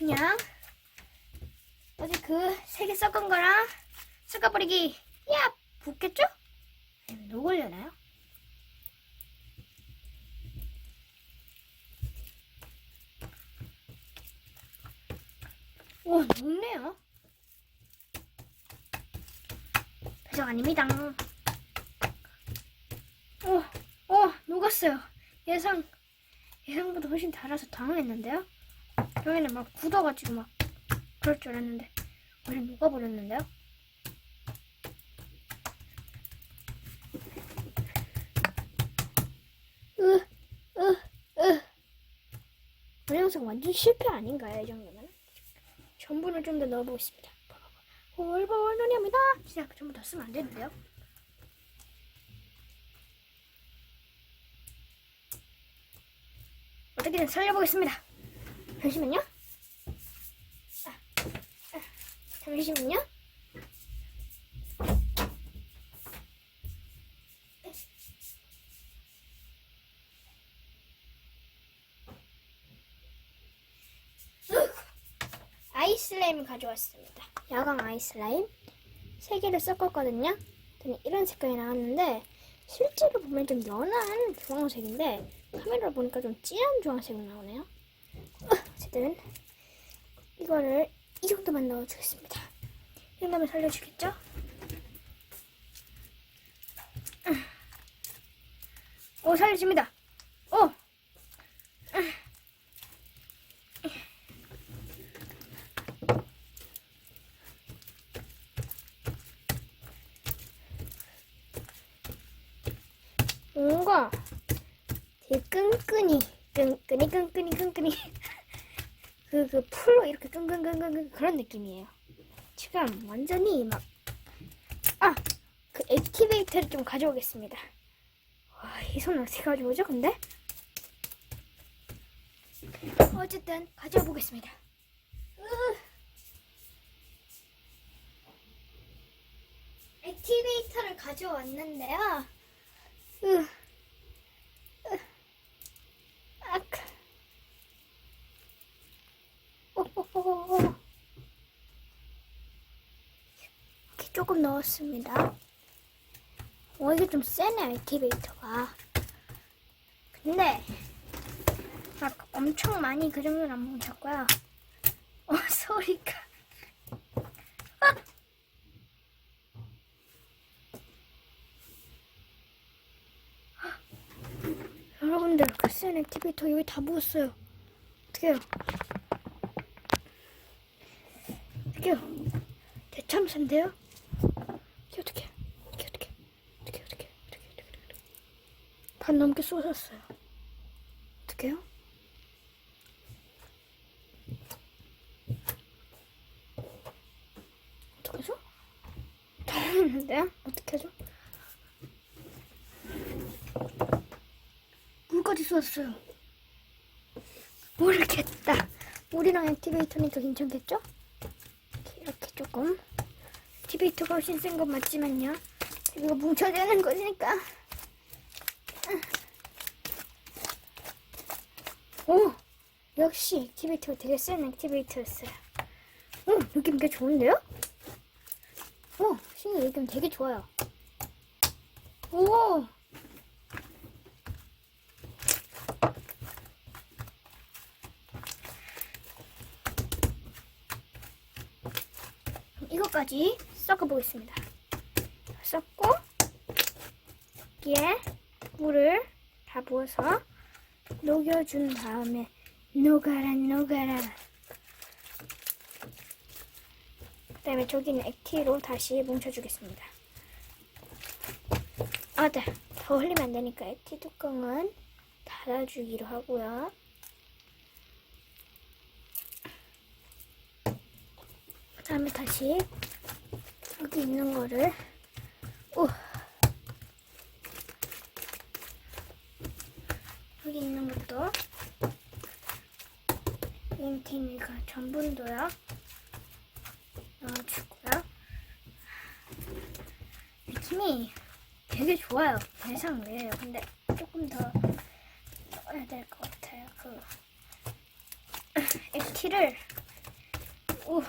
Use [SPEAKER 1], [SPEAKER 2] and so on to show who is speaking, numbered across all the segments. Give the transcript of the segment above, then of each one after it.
[SPEAKER 1] 그냥 어제 그 세 개 섞은 거랑 섞어버리기. 야 붙겠죠? 아니면 녹으려나요? 오 녹네요. 배정 아닙니다. 오, 오 녹았어요. 예상 예상보다 훨씬 달아서 당황했는데요 여기는 막 굳어가지고 막 그럴 줄 알았는데 완전 녹아버렸는데요 으, 으, 으. 오늘 영상 완전 실패 아닌가요? 이 정도면? 전분을 좀 더 넣어보겠습니다. 볼볼 논의합니다. 진짜 전부 더 쓰면 안 되는데요? 어떻게든 살려보겠습니다. 잠시만요. 잠시만요. 아이슬라임 가져왔습니다. 야광 아이슬라임 세 개를 섞었거든요. 그랬더니 이런 색깔이 나왔는데 실제로 보면 좀 연한 주황색인데 카메라로 보니까 좀 진한 주황색으로 나오네요. 어, 어쨌든 이거를 이 정도만 넣어주겠습니다. 이 정도면 살려주겠죠? 음. 오 살려줍니다. 오 뭔가 되게 끈끈이 끈끈이 끈끈이 끈끈이 그 그 풀로 이렇게 끈끈끈끈 그런 느낌이에요. 지금 완전히 막 아 그 액티베이터를 좀 가져오겠습니다. 와, 이 손을 어떻게 가져오죠? 근데 어쨌든 가져와 보겠습니다. 액티베이터를 가져왔는데요. 으, 으, 악. 오호호호. 이렇게 조금 넣었습니다. 어, 이게 좀 세네, 액티베이터가. 근데, 막 엄청 많이 그 정도는 안 뭉쳤고요. 어, 소리가. 아! 여러분들 그센 액티베이터 여기 다 부었어요. 어떡해요? 어떡해요? 대참사인데요? 어떡해? 이게 어떡해? 어떡해? 어떡해? 어떡해? 어떡해? 어떡해? 반 넘게 쏟았어요. 어떡해요? 어떡하죠? 당황했는데요? 어떡하죠? 물까지 쏟았어요. 모르겠다. 물이랑 액티베이터는 더 괜찮겠죠? 이렇게 조금. 액티베이터가 훨씬 센 건 맞지만요. 이거 뭉쳐야 되는 거니까. 오! 역시 액티베이터가 되게 센 액티베이터였어요. 오! 느낌 되게 좋은데요? 오! 신기 느낌 되게 좋아요. 오! 이것까지 섞어보겠습니다. 섞고 여기에 물을 다 부어서 녹여준 다음에 녹아라 녹아라 그 다음에 저기는 액티로 다시 뭉쳐주겠습니다. 아, 네. 더 흘리면 안 되니까 액티 뚜껑은 닫아주기로 하고요. 그 다음에 다시 여기 있는 거를. 오. 여기 있는 것도. 인테니까 전분도요 넣어주고요. 느낌이 되게 좋아요. 예상 외예요. 근데 조금 더 넣어야 될 것 같아요. 그 액티를. 오.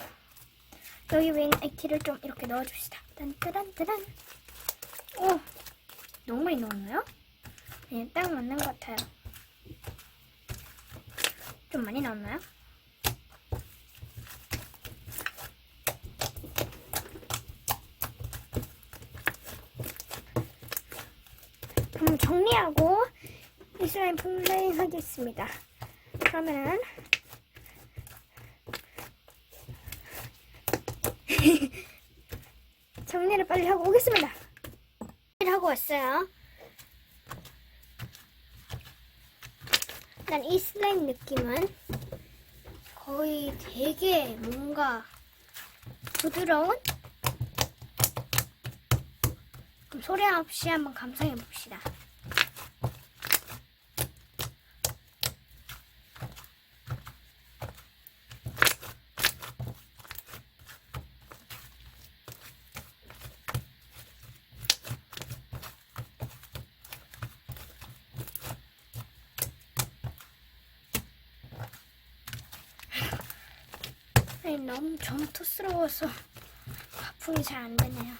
[SPEAKER 1] 여기 윙 액티를 좀 이렇게 넣어줍시다. 딴따란따란. 오, 너무 많이 넣었나요? 네, 딱 맞는 것 같아요. 좀 많이 넣었나요? 그럼 정리하고 이 슬라임 플레이 하겠습니다. 그러면은 정리를 빨리 하고 오겠습니다. 하고 왔어요. 난이 슬라임 느낌은 거의 되게 뭔가 부드러운 소리 없이 한번 감상해 봅시다. 아니, 너무 점토스러워서 하품이 잘 안 되네요.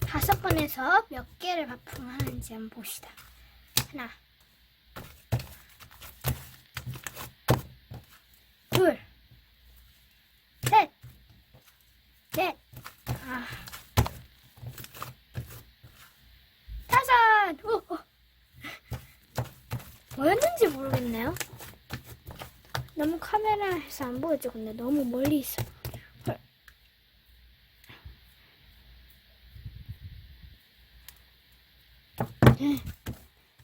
[SPEAKER 1] 다섯 번에서 몇 개를 바풍하는지 한번 봅시다. 하나, 둘, 셋, 넷, 아, 다섯. 오, 오. 모르겠네요. 너무 카메라에서 안 보여줘. 근데 너무 멀리 있어. 헐. 네.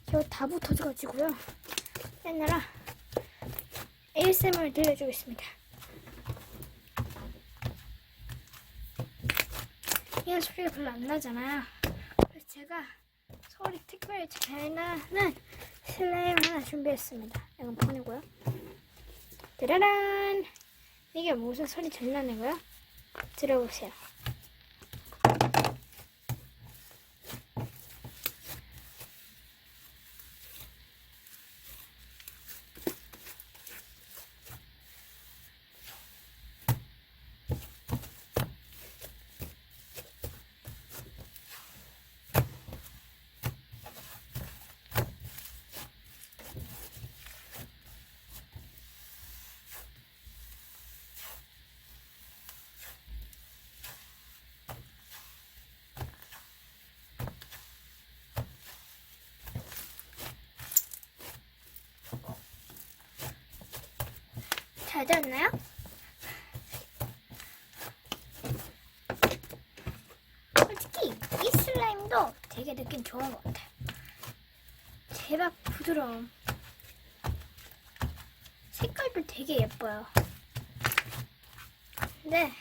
[SPEAKER 1] 저다 붙어져가지고요. 옛날아 ASMR 들려주겠습니다. 이런 소리가 별로 안 나잖아요. 그래서 제가 소리 특별히 잘 나는 슬라임 하나 준비했습니다. 이건 보내고요. 짜라란! 이게 무슨 소리 거야? 들어보세요. 잘 됐나요? 솔직히 이 슬라임도 되게 느낌 좋은 것 같아요. 대박 부드러움. 색깔도 되게 예뻐요. 근데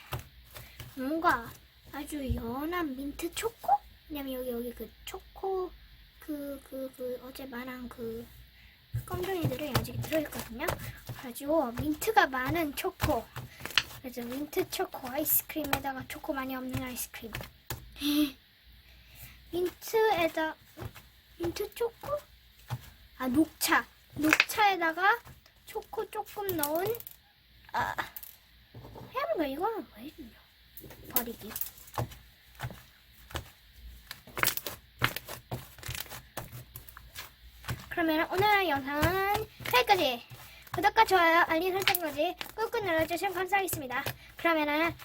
[SPEAKER 1] 뭔가 아주 연한 민트 초코? 왜냐면 여기 여기 그 초코 그 그 그 어제 말한 그 껌둥이들이 아직 들어있거든요. 가지고 민트가 많은 초코. 그래서 민트 초코 아이스크림에다가 초코 많이 없는 아이스크림. 민트에다 민트 초코? 아 녹차. 녹차에다가 초코 조금 넣은 아 해보니까 이거는 왜 있냐? 버리기. 그러면 오늘 영상은 여기까지. 구독과 좋아요, 알림 설정까지 꾹꾹 눌러주시면 감사하겠습니다. 그러면은!